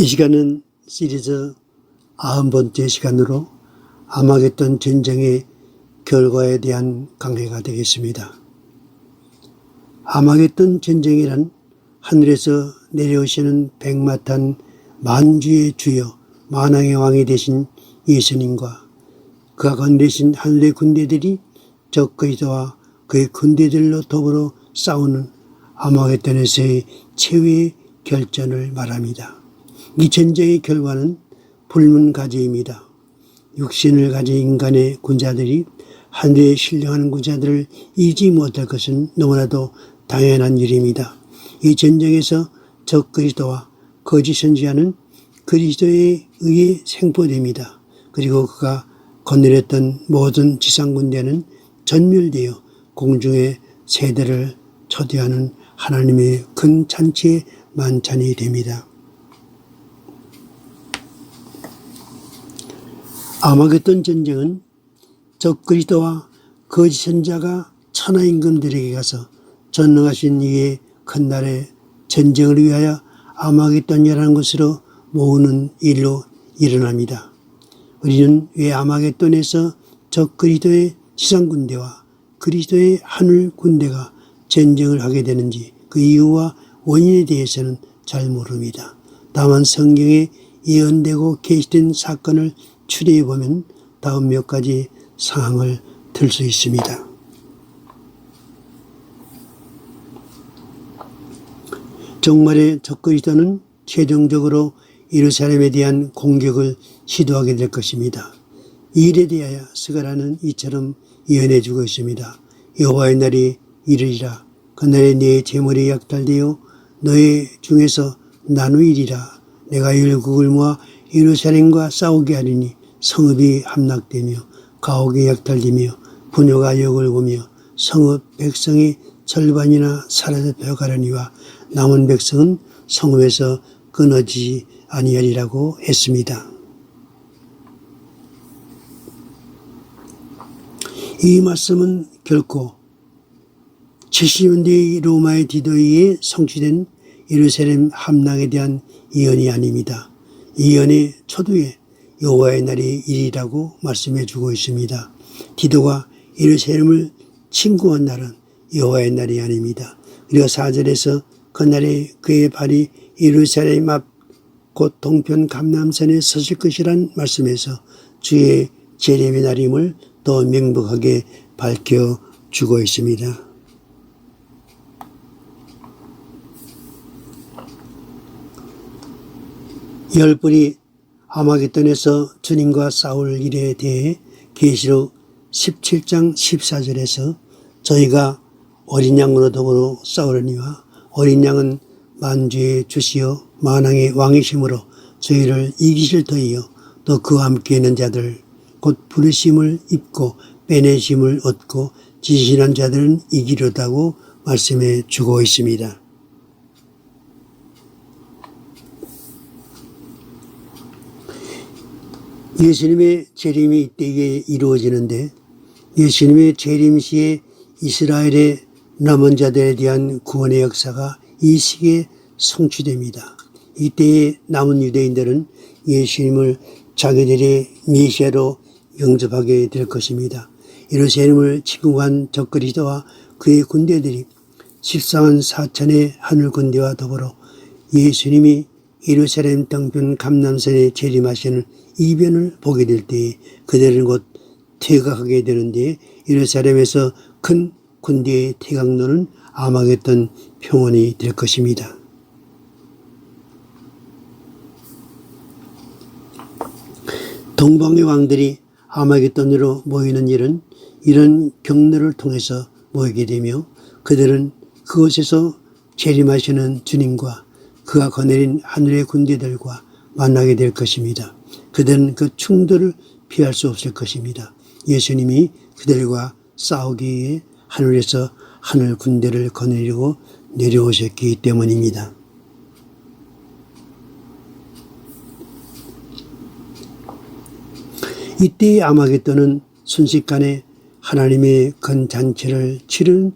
이 시간은 시리즈 아흔 번째 시간으로 아마겟돈 전쟁의 결과에 대한 강해가 되겠습니다. 아마겟돈 전쟁이란 하늘에서 내려오시는 백마탄 만주의 주여 만왕의 왕이 되신 예수님과 그가 건대신 하늘의 군대들이 적 그리스도와 그의 군대들로 더불어 싸우는 아마겟돈에서의 최후의 결전을 말합니다. 이 전쟁의 결과는 불문가지입니다. 육신을 가진 인간의 군자들이 하늘에 신령하는 군자들을 이지 못할 것은 너무나도 당연한 일입니다. 이 전쟁에서 적 그리스도와 거짓 선지자는 그리스도에 의해 생포됩니다. 그리고 그가 건드렸던 모든 지상 군대는 전멸되어 공중의 세대를 초대하는 하나님의 큰 잔치의 만찬이 됩니다. 아마겟돈 전쟁은 적 그리스도와 거짓 선자가 천하 임금들에게 가서 전능하신 이의 큰 날에 전쟁을 위하여 아마겟돈이라는 것으로 모으는 일로 일어납니다. 우리는 왜 아마겟돈에서 적 그리스도의 지상 군대와 그리스도의 하늘 군대가 전쟁을 하게 되는지 그 이유와 원인에 대해서는 잘 모릅니다. 다만 성경에 예언되고 계시된 사건을 추리해 보면 다음 몇 가지 상황을 들 수 있습니다. 정말의 적그리스도는 최종적으로 예루살렘에 대한 공격을 시도하게 될 것입니다. 이 일에 대하여 스가라는 이처럼 예언해 주고 있습니다. 여호와의 날이 이르리라. 그날에 네 재물이 약탈되어 너의 중에서 나누이리라. 내가 율국을 모아 예루살렘과 싸우게 하리니 성읍이 함락되며 가옥이 약탈되며 부녀가 역을 보며 성읍 백성이 절반이나 사라져 가려니와 남은 백성은 성읍에서 끊어지지 아니하리라고 했습니다. 이 말씀은 결코 70년대 로마의 디도이에 성취된 예루살렘 함락에 대한 예언이 아닙니다. 예언의 초두에 여호와의 날이 일이라고 말씀해 주고 있습니다. 디도가 예루살렘을 침공한 날은 여호와의 날이 아닙니다. 우리가 4절에서 그날에 그의 발이 예루살렘 앞 곧 동편 감남산에 서실 것이란 말씀에서 주의 재림의 날임을 더 명백하게 밝혀 주고 있습니다. 열불이 아마겟돈에서 주님과 싸울 일에 대해 계시록 17장 14절에서 저희가 어린 양으로 더불어 싸우려니와 어린 양은 만주의 주시여 만왕의 왕이심으로 저희를 이기실 터이요 또 그와 함께 있는 자들 곧 부르심을 입고 빼내심을 얻고 지신한 자들은 이기려다고 말씀해 주고 있습니다. 예수님의 재림이 이때에 이루어지는데 예수님의 재림 시에 이스라엘의 남은 자들에 대한 구원의 역사가 이 시기에 성취됩니다. 이때에 남은 유대인들은 예수님을 자기들의 메시아로 영접하게 될 것입니다. 예루살렘을 침공한 적그리스도와 그의 군대들이 14만 4천의 하늘 군대와 더불어 예수님이 예루살렘 등편 감남산에 재림하시는 이변을 보게 될 때에 그들은 곧 퇴각하게 되는데 예루살렘에서 큰 군대의 퇴각로는 아마겟돈 평원이 될 것입니다. 동방의 왕들이 아마겟돈으로 모이는 일은 이런 경로를 통해서 모이게 되며 그들은 그곳에서 재림하시는 주님과 그가 거느린 하늘의 군대들과 만나게 될 것입니다. 그들은 그 충돌을 피할 수 없을 것입니다. 예수님이 그들과 싸우기 위해 하늘에서 하늘 군대를 거느리고 내려오셨기 때문입니다. 이때의 아마겟돈은 순식간에 하나님의 큰 잔치를 치른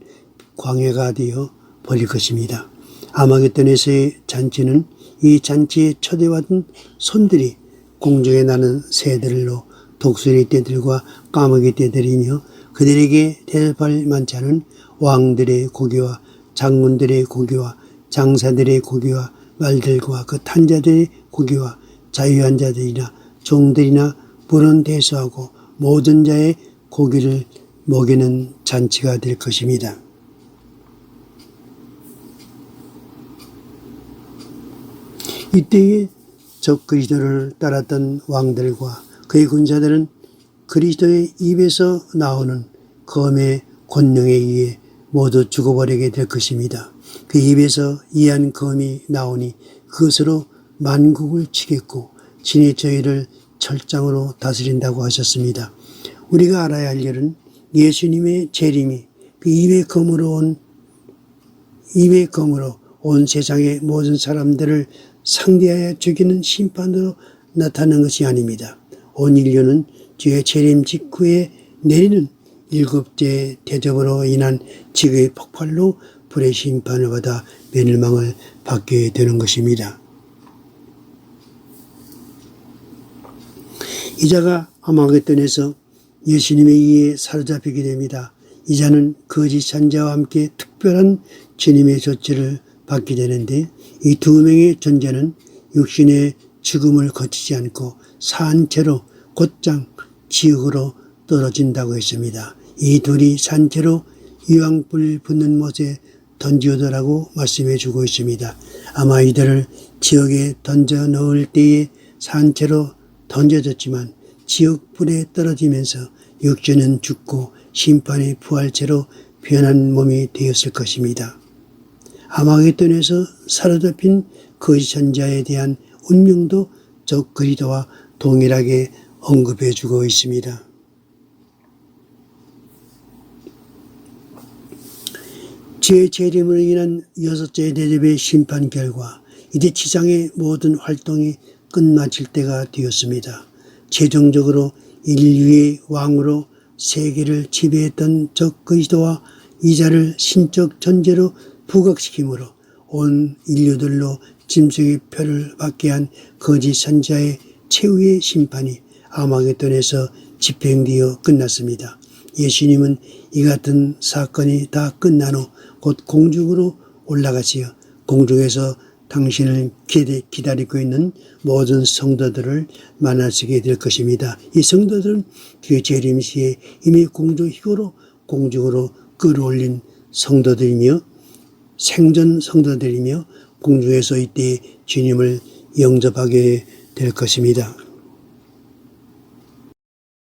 광해가 되어 버릴 것입니다. 아마겟돈에서의 잔치는 이 잔치에 초대받은 손들이 공중에 나는 새들로 독수리 떼들과 까마귀 떼들이며 그들에게 대접할 만찬은 왕들의 고기와 장군들의 고기와 장사들의 고기와 말들과 그 탄자들의 고기와 자유한 자들이나 종들이나 불은 대수하고 모든 자의 고기를 먹이는 잔치가 될 것입니다. 이때에 적 그리스도를 따랐던 왕들과 그의 군사들은 그리스도의 입에서 나오는 검의 권능에 의해 모두 죽어버리게 될 것입니다. 그 입에서 이한 검이 나오니 그것으로 만국을 치겠고 진의 저희를 철장으로 다스린다고 하셨습니다. 우리가 알아야 할 일은 예수님의 재림이 그 입의 검으로 온 입의 검으로 온 세상의 모든 사람들을 상대하여 죽이는 심판으로 나타난 것이 아닙니다. 온 인류는 주의 재림 직후에 내리는 일곱째 대접으로 인한 지구의 폭발로 불의 심판을 받아 멸망을 받게 되는 것입니다. 이자가 아마겟돈에서 예수님에 의해 사로잡히게 됩니다. 이자는 거짓 산자와 함께 특별한 주님의 조치를 받게 되는데 이 두 명의 존재는 육신의 죽음을 거치지 않고 산 채로 곧장 지옥으로 떨어진다고 했습니다. 이 둘이 산 채로 유황불 붙는 못에 던지오더라고 말씀해 주고 있습니다. 아마 이들을 지옥에 던져 넣을 때에 산채로 던져졌지만 지옥불에 떨어지면서 육체는 죽고 심판의 부활체로 변한 몸이 되었을 것입니다. 아마겟돈에서 사로잡힌 거짓 선자에 대한 운명도 적 그리도와 동일하게 언급해 주고 있습니다. 제 재림으로 인한 여섯째 대접의 심판 결과 이제 지상의 모든 활동이 끝마칠 때가 되었습니다. 최종적으로 인류의 왕으로 세계를 지배했던 적 그리스도와 이자를 신적 전제로 부각시키므로 온 인류들로 짐승의 표를 받게 한 거짓 선자의 최후의 심판이 아마겟돈에서 집행되어 끝났습니다. 예수님은 이 같은 사건이 다 끝난 후 곧 공중으로 올라가시어 공중에서 당신을 기다리고 있는 모든 성도들을 만나시게 될 것입니다. 이 성도들은 그 재림 시에 이미 공중 희고로 공중으로 끌어올린 성도들이며 생전 성도들이며 공중에서 이때 주님을 영접하게 될 것입니다.